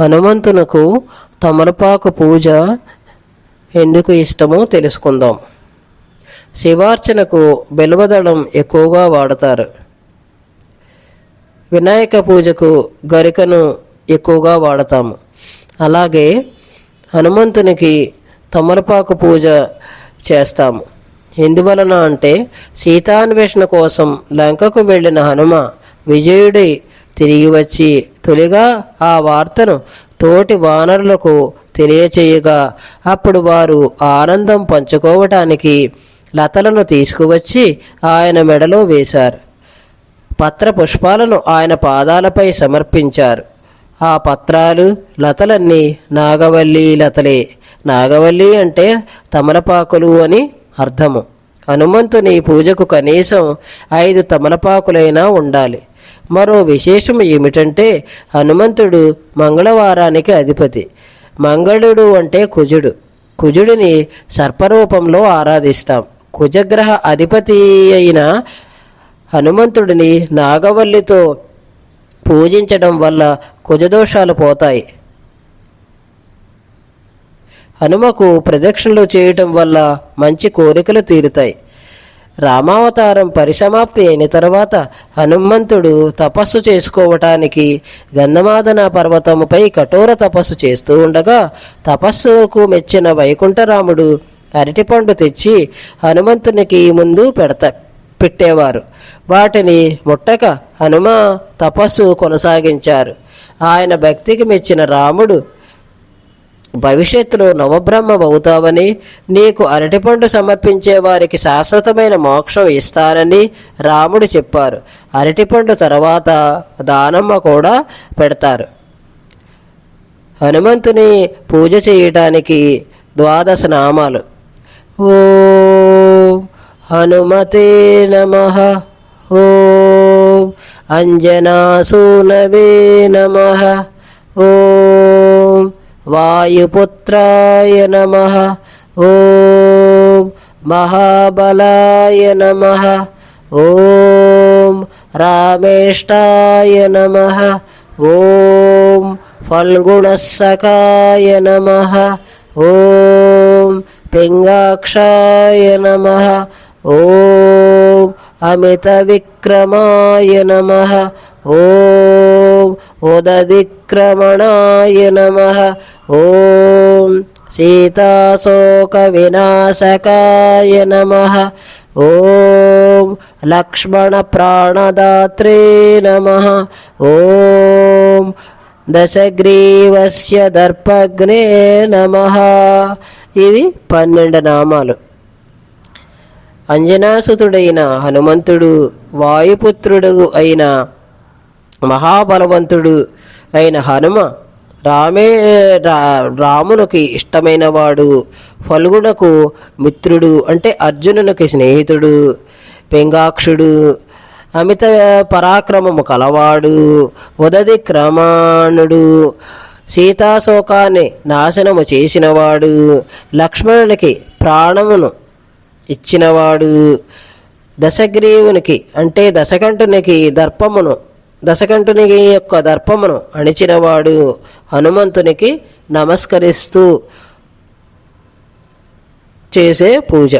హనుమంతునకు తమలపాకు పూజ ఎందుకు ఇష్టమో తెలుసుకుందాం. శివార్చనకు బెల్వదళం ఎక్కువగా వాడతారు. వినాయక పూజకు గరికను ఎక్కువగా వాడతాము. అలాగే హనుమంతునికి తమలపాకు పూజ చేస్తాము. ఎందువలన అంటే సీతాన్వేషణ కోసం లంకకు వెళ్ళిన హనుమ విజయుడి తిరిగి వచ్చి తొలిగా ఆ వార్తను తోటి వానరులకు తెలియచేయగా. అప్పుడు వారు ఆనందం పంచుకోవటానికి లతలను తీసుకువచ్చి ఆయన మెడలో వేశారు. పత్ర పుష్పాలను ఆయన పాదాలపై సమర్పించారు. ఆ పత్రాలు లతలన్నీ నాగవల్లి లతలే. నాగవల్లి అంటే తమలపాకులు అని అర్థము. హనుమంతుని పూజకు కనీసం ఐదు తమలపాకులైనా ఉండాలి. మరో విశేషం ఏమిటంటే హనుమంతుడు మంగళవారానికి అధిపతి. మంగళుడు అంటే కుజుడు. కుజుడిని సర్పరూపంలో ఆరాధిస్తాం. కుజగ్రహ అధిపతి అయిన హనుమంతుడిని నాగవల్లితో పూజించడం వల్ల కుజదోషాలు పోతాయి. హనుమకు ప్రదక్షిణలు చేయటం వల్ల మంచి కోరికలు తీరుతాయి. రామావతారం పరిసమాప్తి అయిన తర్వాత హనుమంతుడు తపస్సు చేసుకోవటానికి గంధమాదన పర్వతముపై కఠోర తపస్సు చేస్తూ ఉండగా తపస్సుకు మెచ్చిన వైకుంఠరాముడు అరటిపండు తెచ్చి హనుమంతునికి ముందు పెడతా పెట్టేవారు. వాటిని ముట్టక హనుమ తపస్సు కొనసాగించారు. ఆయన భక్తికి మెచ్చిన రాముడు భవిష్యత్తులో నవబ్రహ్మ అవుతావని నీకు అరటిపండు సమర్పించే వారికి శాశ్వతమైన మోక్షం ఇస్తారని రాముడు చెప్పారు. అరటిపండు తర్వాత దానమ్మ కూడా పెడతారు. హనుమంతుని పూజ చేయటానికి ద్వాదశ నామాలు. ఓ హనుమతే నమ. ఓ అంజనాసూనవే నమ. ఓం వాయుపుత్రాయ నమ ఓం మహాబలాయ నమ ఓం రామేష్టాయ నమ ఓం ఫల్గుణస్సకాయ నమ ఓం పింగాక్షాయ నమ ఓం అమిత విక్రమాయ నమ ఉదదిక్రమణాయ నమ. ఓం సీతాశోక వినాశకాయ నమ. ఓం లక్ష్మణ ప్రాణదాత్రే నమ. ఓం దశగ్రీవస్య దర్పగ్నే నమ. ఇవి పన్నెండు నామాలు. అంజనాసుతుడైన హనుమంతుడు వాయుపుత్రుడు అయిన మహాబలవంతుడు అయిన హనుమ రామే రా రామునికి ఇష్టమైన వాడు ఫల్గుణకు మిత్రుడు అంటే అర్జునునికి స్నేహితుడు పెంగాక్షుడు అమిత పరాక్రమము కలవాడు ఉదది క్రమాణుడు సీతాశోకాన్ని నాశనము చేసినవాడు లక్ష్మణునికి ప్రాణమును ఇచ్చినవాడు దశగ్రీవునికి అంటే దశకంఠునికి దర్పమును దశకంఠుని యొక్క దర్పమును అణిచినవాడు హనుమంతునికి నమస్కరిస్తూ చేసే పూజ.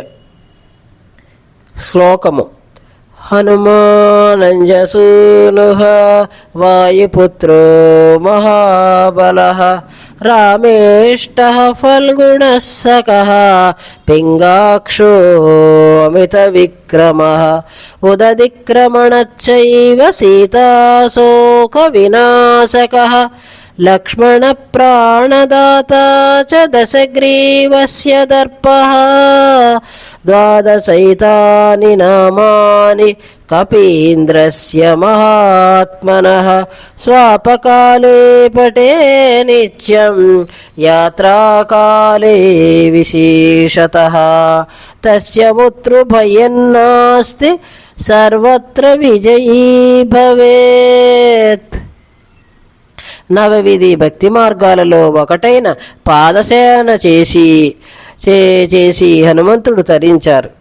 శ్లోకము. హనుమానంజసూను వాయుపుత్రో మహాబల రామేష్ట ఫల్గుణ సక పింగాక్షో అమిత విక్రమ ఉదదిక్రమణచ్చైవ సీతాశోక వినాశక లక్ష్మణ ప్రాణదాత చ దశగ్రీవస్య దర్పः ద్వాదశైతాని నామాని కపీంద్రస్య మహాత్మనः స్వాపకాలే పటే నిత్యం యాత్రాకాలే విశేషతः తస్య ముతృభయన్నాస్తి సర్వత్ర విజయీ భవేత్ నవవిధి భక్తి మార్గాలలో ఒకటైన పాదసేన చేసి చే చేసి హనుమంతుడు తరించారు.